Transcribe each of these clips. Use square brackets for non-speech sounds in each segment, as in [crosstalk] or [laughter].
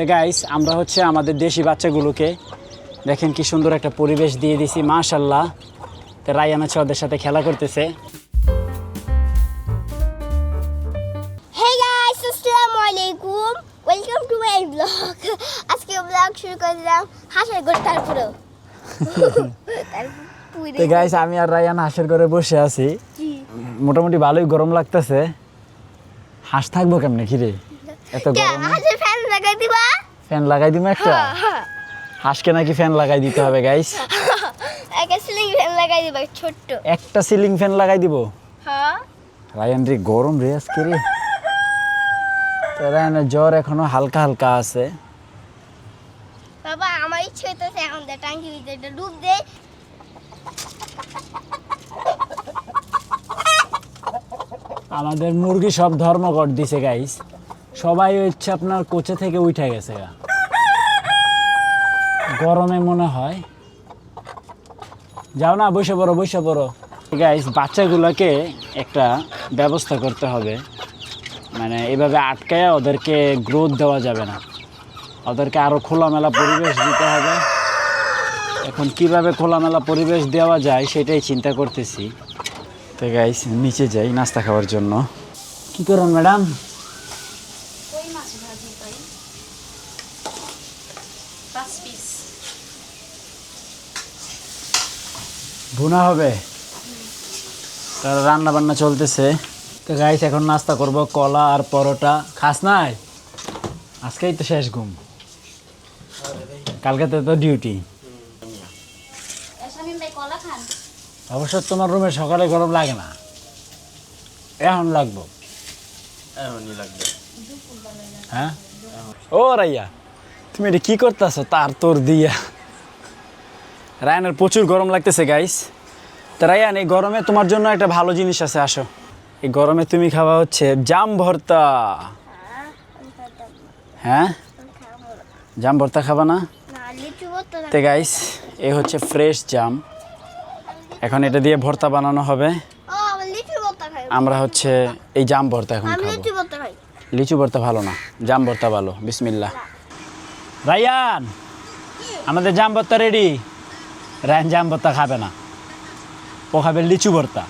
তো গাইস আমরা হচ্ছে আমাদের দেশি বাচ্চাগুলোকে দেখেন কি সুন্দর একটা পরিবেশ দিয়ে দিছি মাশাল্লাহ তো রায়ান হচ্ছে ওদের সাথে খেলা করতেছে। আলাইকুম। ওয়েলকাম টু মাই ব্লগ আজকে ব্লগ শুরু করে দিলাম হাসার তারপরে। তো গাইস আমি আর রায়ান হাঁসের ঘরে বসে আছি। মোটামুটি ভালোই গরম লাগতেছে। হাঁস থাকব কেমনে কিরে? এত গরম। লাগাই দিবা? ফ্যান লাগাই দিব একটা? হ্যাঁ হ্যাঁ। হাঁসকে নাকি ফ্যান লাগাই দিতে হবে গাইস [laughs] একটা সিলিং ফ্যান লাগাই দিবা ছোট্ট। একটা সিলিং ফ্যান লাগাই দিব? হ্যাঁ। রায়ান রে গরম রে আজকে রে। রায়ানের জ্বর এখনও হালকা হালকা আছে। বাবা আমার ইচ্ছে হইতেছে এখন দে টাঙ্কি ভিতরে ডুব দে আমাদের মুরগি সব ধর্মঘট দিছে গাইস সবাই হচ্ছে আপনার কোচে থেকে উঠে গেছে গরমে মনে হয়। যাও না, বসে পড়ো বসে পড়ো। গাইস বাচ্চাগুলোকে একটা ব্যবস্থা করতে হবে। মানে এভাবে আটকায় ওদেরকে গ্রোথ দেওয়া যাবে না। ওদেরকে আরও খোলামেলা পরিবেশ দিতে হবে। এখন কীভাবে খোলামেলা পরিবেশ দেওয়া যায় সেটাই চিন্তা করতেছি। তো গাইস নিচে যাই, নাস্তা খাওয়ার জন্য। কি করুন ম্যাডাম? ভুনা হবে। তার রান্না বান্না চলতেছে। তো গাইস এখন নাস্তা করব কলা আর পরোটা। খাস নাই? আজকেই তো শেষ ঘুম। কালকে তো ডিউটি অবশ্য তোমার রুমে সকালে গরম লাগে না। এখন লাগবো। লাগবে। হ্যাঁ? ও রাইয়া তুমি এটা কি করতেছো? তার তোর দিয়া। রায়ানের প্রচুর গরম লাগতেছে গাইস তা রায়ান এই গরমে তোমার জন্য একটা ভালো জিনিস আছে আসো। এই গরমে তুমি খাওয়া হচ্ছে জাম ভর্তা। হ্যাঁ? জাম ভর্তা খাবা না? তে গাইস এ হচ্ছে ফ্রেশ জাম। এখন এটা দিয়ে ভর্তা বানানো হবে। আমার হচ্ছে এই জাম ভর্তা এখন খাব। লিচু লিচু ভর্তা ভালো না জাম ভর্তা ভালো বিসমিল্লা রায়ান আমাদের জাম ভর্তা রেডি রায়ান জাম ভর্তা খাবে না। ও লিচু ভর্তা।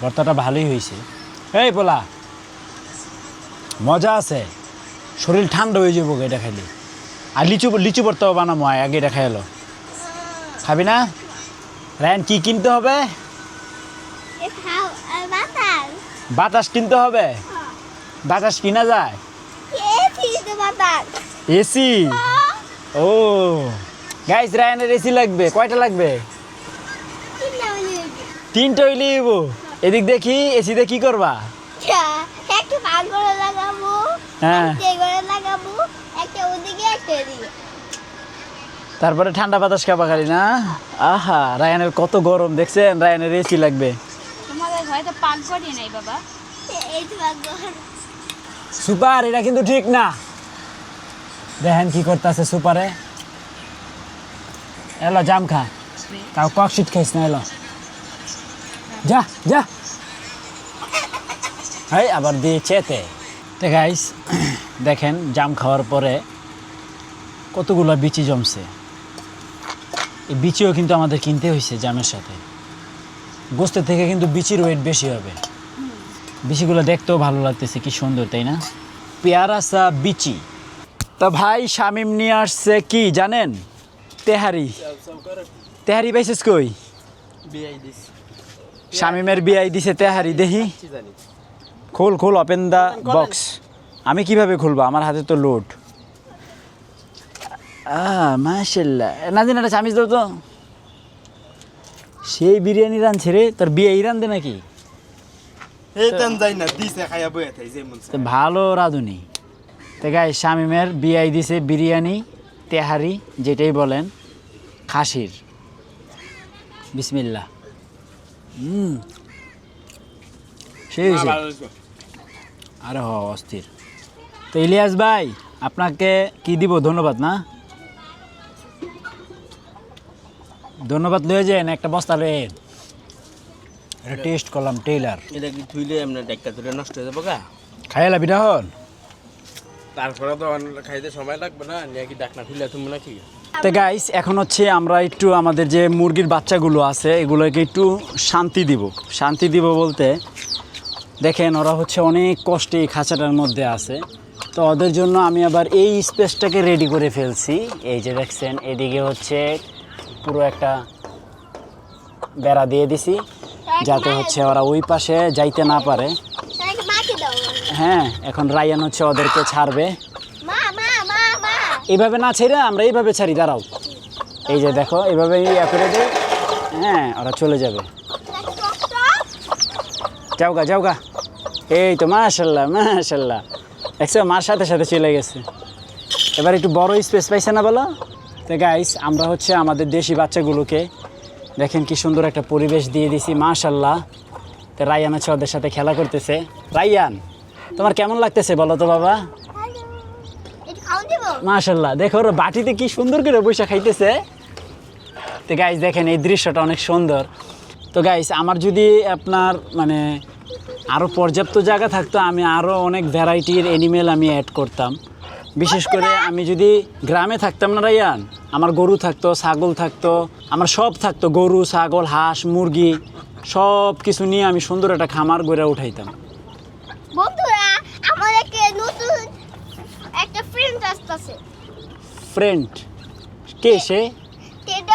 ভর্তাটা ভালোই হয়েছে। এই পোলা মজা আছে। শরীর ঠান্ডা হয়ে যাব এটা খাইলে। আর লিচু লিচু ভর্তাও বানাবো আগে এটা খাইলো খাবি না? রায়ান কি কিনতে হবে? বাতাস। কিনতে হবে? বাতাস কিনা যায়? এসি ও। গাইস রায়নের এসি লাগবে। কয়টা লাগবে? তিনটা হইলে এদিক দেখি এসি এসিতে কি করবা? একটা করে লাগাবো হ্যাঁ। লাগাবো একটা ওদিকে একটা এদিকে। তারপরে ঠান্ডা বাতাস খাবা খালি না? আহা রায়ানের কত গরম দেখছেন? রায়ানের এসি লাগবে। তোমাদের ঘরে তো পাক করি নাই বাবা? এই তো লাগবো সুপার এটা কিন্তু ঠিক না। দেখেন কি করতেছে সুপারে। এলো জাম খা। তাও ককশিট খাইস না এলো। যা যা। এই, আবার দিয়ে চেতে তো গাইস দেখেন, জাম খাওয়ার পরে কতগুলো বিচি জমছে। এই বিচিও কিন্তু আমাদের কিনতে হয়েছে জামের সাথে। গোস্তের থেকে কিন্তু বিচির ওয়েট বেশি হবে। বিচিগুলো দেখতেও ভালো লাগতেছে, কি সুন্দর, তাই না? পেয়ারা সা বিচি। তা ভাই, শামিম নিয়ে আসছে কি, জানেন? তেহারি। তেহারি পাইছিস কই? শামিমের বিয়াই দিছে তেহারি জানি খোল খোল ওপেন দ্য বক্স আমি কীভাবে খুলবো আমার হাতে তো লোড মাশাল্লাহ নাদিন একটা চামিচ দাও তো সেই বিরিয়ানি রাঁধছে রে তোর বিয়ে রাঁধে নাকি ভালো রাঁধুনি তো গাই শামিমের বিয়াই দিছে বিরিয়ানি তেহারি যেটাই বলেন খাসির বিসমিল্লা হুম। সেই আরে হ অস্থির। তো ইলিয়াস ভাই আপনাকে কি দিব? ধন্যবাদ না? ধন্যবাদ লয়ে যান একটা বস্তা লয়ে এটা টেস্ট করলাম টেইলার এটা কি থুইলে এমনি ডাক্কা ধরে নষ্ট হয়ে যাব গা? খাইলা বিটা হন। তারপরে তো খাইতে সময় লাগবে না নিয়ে কি ডাকনা খুলে তুমি নাকি? তো গাইস এখন হচ্ছে আমরা একটু আমাদের যে মুরগির বাচ্চাগুলো আছে এগুলোকে একটু শান্তি দিব। শান্তি দিব বলতে দেখেন ওরা হচ্ছে অনেক কষ্টে এই খাঁচাটার মধ্যে আছে। তো ওদের জন্য আমি আবার এই স্পেসটাকে রেডি করে ফেলছি। এই যে দেখছেন এদিকে হচ্ছে পুরো একটা বেড়া দিয়ে দিছি যাতে হচ্ছে ওরা ওই পাশে যাইতে না পারে। হ্যাঁ এখন রায়ান হচ্ছে ওদেরকে ছাড়বে। মা এইভাবে না ছেড়ে আমরা এইভাবে ছাড়ি, দাঁড়াও। এই যে দেখো এইভাবে করে দিই হ্যাঁ ওরা চলে যাবে। যাও গা যাও গা। এই তো, মাশাল্লাহ মাশাল্লাহ। দেখছ, মার সাথে সাথে চলে গেছে। এবার একটু বড় স্পেস পাইছে না বলো? তো গাইস আমরা হচ্ছে আমাদের দেশি বাচ্চাগুলোকে, দেখেন কি সুন্দর একটা পরিবেশ দিয়ে দিছি, মাশাল্লাহ। তো রায়ান হচ্ছে ওদের সাথে খেলা করতেছে। রায়ান, তোমার কেমন লাগতেছে বলো তো বাবা? মাশাল্লাহ দেখো ওরা বাটিতে কি সুন্দর করে বৈশা খাইতেছে। তো গাইস দেখেন এই দৃশ্যটা অনেক সুন্দর। তো গাইস আমার যদি আপনার মানে আরও পর্যাপ্ত জায়গা থাকতো আমি আরও অনেক ভ্যারাইটির অ্যানিমেল আমি অ্যাড করতাম। বিশেষ করে আমি যদি গ্রামে থাকতাম না রাইয়ান আমার গরু থাকতো ছাগল থাকতো আমার সব থাকতো গরু ছাগল হাঁস মুরগি সব কিছু নিয়ে আমি সুন্দর একটা খামার গড়ে উঠাইতাম। বন্ধুরা আমার একটা নতুন একটা ফ্রেন্ড আসতেছে। ফ্রেন্ড কে সে?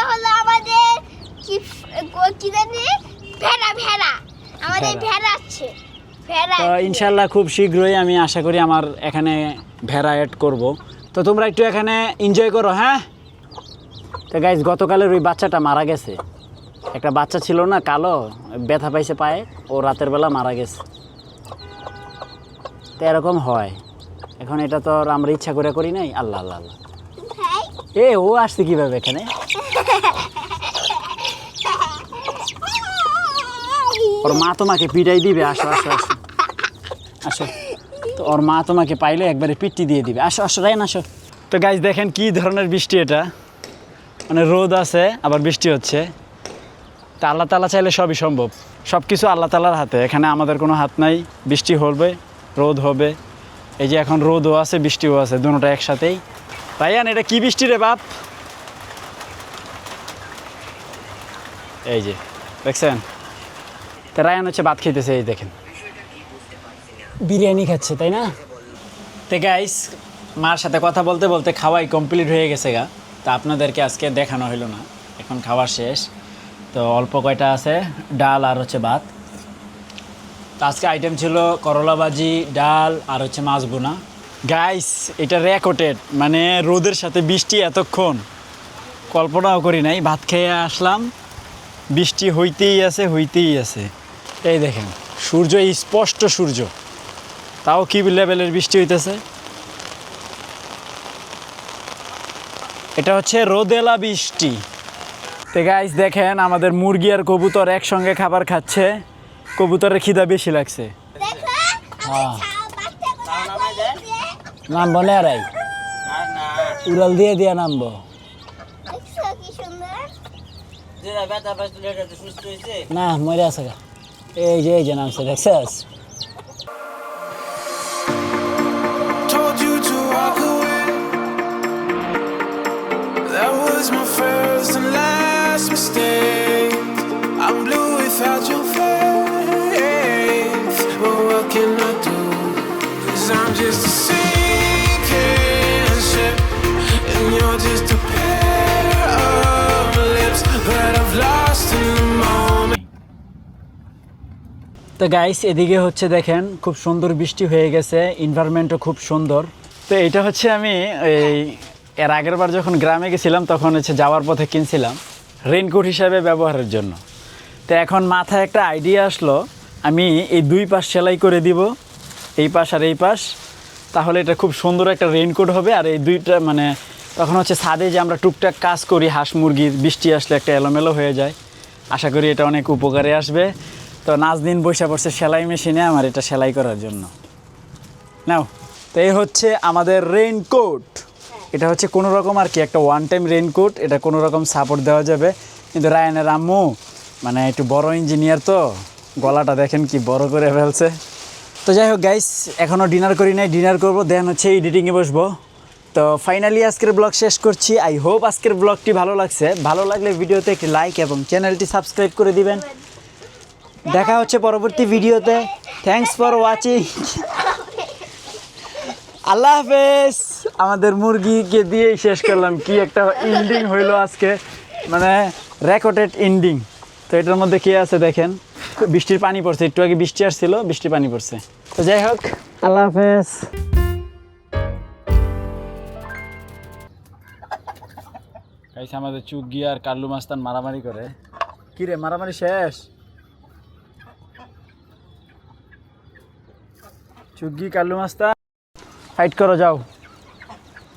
হলো আমাদের কি কি জানি? ভেড়া ভেড়া। আমাদের ভেড়া। ভেড়া আছে। ভেড়া তো ইনশাল্লাহ খুব শীঘ্রই আমি আশা করি আমার এখানে ভেড়া অ্যাড করব। তো তোমরা একটু এখানে এনজয় করো হ্যাঁ? তো গাইজ গতকালের ওই বাচ্চাটা মারা গেছে। একটা বাচ্চা ছিল না কালো ব্যথা পাইছে পায়ে ও রাতের বেলা মারা গেছে। তো এরকম হয়। এখন এটা তো আর আমরা ইচ্ছা করে করি নাই। আল্লাহ আল্লাহ আল্লাহ। এ ও আসছে কীভাবে এখানে? ওর মা তোমাকে পিটাই দিবে আসো আসো আসো। আসো। তো ওর মা তোমাকে পাইলে একবারে পিটি দিয়ে দিবে। আসো আসো রাইন আসো। তো গাইজ দেখেন কি ধরনের বৃষ্টি এটা। মানে রোদ আছে আবার বৃষ্টি হচ্ছে। তা আল্লাহ তালা চাইলে সবই সম্ভব। সব কিছু আল্লাহ তালার হাতে। এখানে আমাদের কোনো হাত নাই। বৃষ্টি হবে রোদ হবে। এই যে এখন রোদও আছে, বৃষ্টিও আছে, দুটোটা একসাথেই। রায়ান এটা কি বৃষ্টি রে বাপ? এই যে, দেখছেন? তা রায়ান হচ্ছে ভাত খেতেছে এই দেখেন। বিরিয়ানি খাচ্ছে, তাই না? তো গাইস মার সাথে কথা বলতে বলতে খাওয়াই কমপ্লিট হয়ে গেছে গা। তা আপনাদেরকে আজকে দেখানো হলো না, এখন খাওয়ার শেষ। তো অল্প কয়টা আছে, ডাল আর হচ্ছে ভাত। আজকে আইটেম ছিল করলা ভাজি, ডাল আর হচ্ছে মাছ বোনা গাইস এটা রেকর্ডেড মানে রোদের সাথে বৃষ্টি এতক্ষণ। কল্পনাও করি নাই, ভাত খেয়ে আসলাম। বৃষ্টি হইতেই আছে হইতেই আছে। এই দেখেন, সূর্য স্পষ্ট সূর্য। তাও কি লেভেলের বৃষ্টি হইতেছে? এটা হচ্ছে রোদেলা বৃষ্টি। তো গাইস দেখেন, আমাদের মুরগি আর কবুতর একসঙ্গে খাবার খাচ্ছে। কবুতরের খিদা বেশি লাগছে। দেখো হ্যাঁ। নামবো না আরাই উড়াল দিয়ে দিয়ে নামবো। দেখছ না মরে আছে এই যে এই যে নামছে দেখছিস? তো গাইস এদিকে হচ্ছে দেখেন, খুব সুন্দর বৃষ্টি হয়ে গেছে এনভায়রনমেন্টও খুব সুন্দর। তো এটা হচ্ছে আমি এই, এর আগের বার যখন গ্রামে গেছিলাম, তখন হচ্ছে যাওয়ার পথে কিনছিলাম, রেনকোট হিসাবে ব্যবহারের জন্য। তো এখন মাথায় একটা আইডিয়া আসলো, আমি এই দুই পাশ সেলাই করে দিব, এই পাশ আর এই পাশ। তাহলে এটা খুব সুন্দর একটা রেনকোট হবে, আর এই দুইটা মানে তখন হচ্ছে ছাদে যে আমরা টুকটাক কাজ করি, হাঁস মুরগির বৃষ্টি আসলে একটা এলোমেলো হয়ে যায়। আশা করি এটা অনেক উপকারে আসবে। তো নাজদিন বৈশা পড়ছে সেলাই মেশিনে আমার এটা সেলাই করার জন্য। নাও, তো এই হচ্ছে আমাদের রেইনকোট এটা হচ্ছে কোনো রকম আর কি, একটা ওয়ান টাইম রেইনকোট এটা কোনো রকম সাপোর্ট দেওয়া যাবে। কিন্তু রায়ানের আম্মু মানে একটু বড় ইঞ্জিনিয়ার তো, গলাটা দেখেন কি বড় করে ফেলছে। তো যাই হোক গাইস এখনও ডিনার করি নাই ডিনার করব দেন হচ্ছে এডিটিংয়ে বসবো। তো ফাইনালি আজকের ব্লগ শেষ করছি আই হোপ আজকের ব্লগটি ভালো লাগছে। ভালো লাগলে ভিডিওতে একটি লাইক এবং চ্যানেলটি সাবস্ক্রাইব করে দিবেন। দেখা হচ্ছে পরবর্তী ভিডিওতে। থ্যাঙ্কস ফর ওয়াচিং আল্লাহ হাফেজ। আমাদের মুরগিকে দিয়েই শেষ করলাম। কি একটা ইন্ডিং হইল আজকে। মানে রেকর্ডেড ইন্ডিং তো এটার মধ্যে কে আছে দেখেন? বৃষ্টির পানি পড়ছে। একটু আগে বৃষ্টি আসছিল বৃষ্টির পানি পড়ছে। তো যাই হোক। আল্লাহ হাফেজ। গাইছে আমাদের চুগি আর কাল্লু মাস্তান মারামারি করে। কিরে মারামারি শেষ? চুগি কালু মাস্তান ফাইট করো যাও।